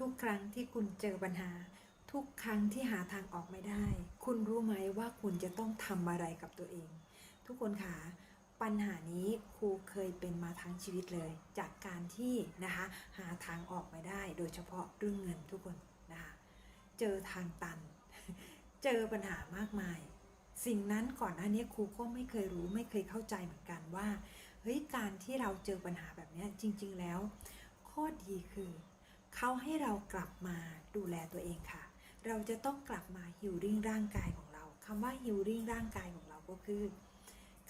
ทุกครั้งที่คุณเจอปัญหา ทุกครั้งที่หาทางออกไม่ได้ คุณรู้ไหมว่าคุณจะต้องทำอะไรกับตัวเอง ทุกคนคะปัญหานี้ครูเคยเป็นมาทั้งชีวิตเลย จากการที่นะคะหาทางออกไม่ได้ โดยเฉพาะเรื่องเงินทุกคนนะคะเจอทางตัน เจอปัญหามากมาย สิ่งนั้นก่อนหน้านี้ครูก็ไม่เคยรู้ไม่เคยเข้าใจเหมือนกันว่าเฮ้ยการที่เราเจอปัญหาแบบนี้จริง ๆ แล้ว ข้อดีคือ เขาให้เรากลับมาดูแลตัวเองค่ะ เราจะต้องกลับมาฮิวริ่งร่างกายของเราคำว่าฮิวริ่งร่างกายของเราก็คือ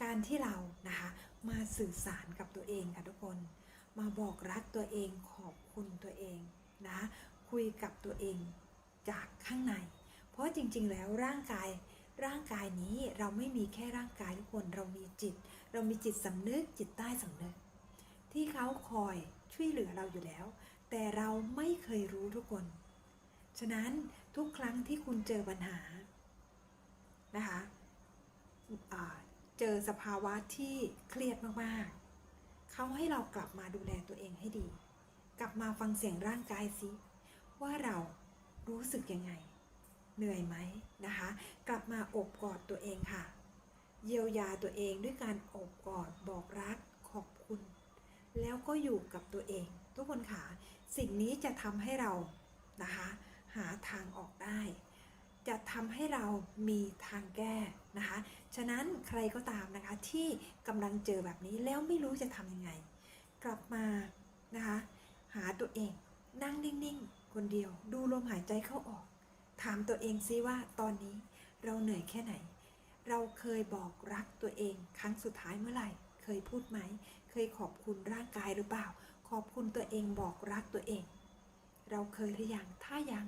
การที่เรานะคะมาสื่อสารกับตัวเองค่ะทุกคน มาบอกรักตัวเองขอบคุณตัวเองนะคุยกับตัวเองจากข้างใน เพราะจริงๆแล้วร่างกายร่างกายนี้เราไม่มีแค่ร่างกายทุกคนเรามีจิต เรามีจิตสำนึกจิตใต้สำนึก ที่เขาคอยช่วยเหลือเราอยู่แล้ว แต่เราไม่เคยรู้ทุกคน ฉะนั้นทุกครั้งที่คุณเจอปัญหานะคะเจอสภาวะที่เครียดมากๆ เขาให้เรากลับมาดูแลตัวเองให้ดี กลับมาฟังเสียงร่างกายสิว่าเรารู้สึกยังไง เหนื่อยไหมนะคะ กลับมาอบกอดตัวเองค่ะ เยียวยาตัวเองด้วยการอบกอดบอกรักขอบคุณ แล้วก็อยู่กับตัวเอง ทุกคนค่ะสิ่งนี้จะทำให้เรานะคะหาทางออกได้ จะทำให้เรามีทางแก้นะคะ ฉะนั้นใครก็ตามนะคะที่กำลังเจอแบบนี้แล้วไม่รู้จะทำยังไง กลับมานะคะหาตัวเองนั่งนิ่งๆ คนเดียวดูลมหายใจเข้าออก ถามตัวเองซิว่าตอนนี้เราเหนื่อยแค่ไหน เราเคยบอกรักตัวเองครั้งสุดท้ายเมื่อไหร่ เคยพูดไหม เคยขอบคุณร่างกายหรือเปล่า ขอบคุณตัวเองบอกรักตัวเอง เราเคยหรือยังถ้ายัง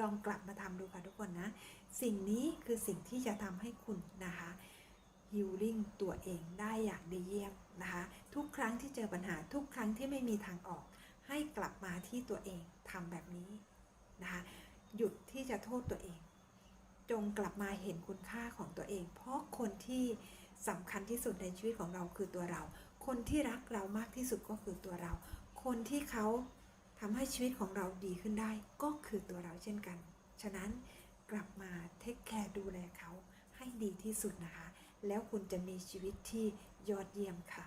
ลองกลับมาทำดูค่ะทุกคนนะ สิ่งนี้คือสิ่งที่จะทำให้คุณนะคะฮิลลิ่งตัวเองได้อย่างดีเยี่ยมนะคะ ทุกครั้งที่เจอปัญหาทุกครั้งที่ไม่มีทางออก ให้กลับมาที่ตัวเองทำแบบนี้นะคะ หยุดที่จะโทษตัวเอง จงกลับมาเห็นคุณค่าของตัวเอง เพราะคนที่สำคัญที่สุดในชีวิตของเราคือตัวเรา คนที่รักเรามากที่สุดก็คือตัวเรา คนที่เขาทำให้ชีวิตของเราดีขึ้นได้ ก็คือตัวเราเช่นกัน ฉะนั้นกลับมาเทคแคร์ดูแลเขาให้ดีที่สุดนะคะ แล้วคุณจะมีชีวิตที่ยอดเยี่ยมค่ะ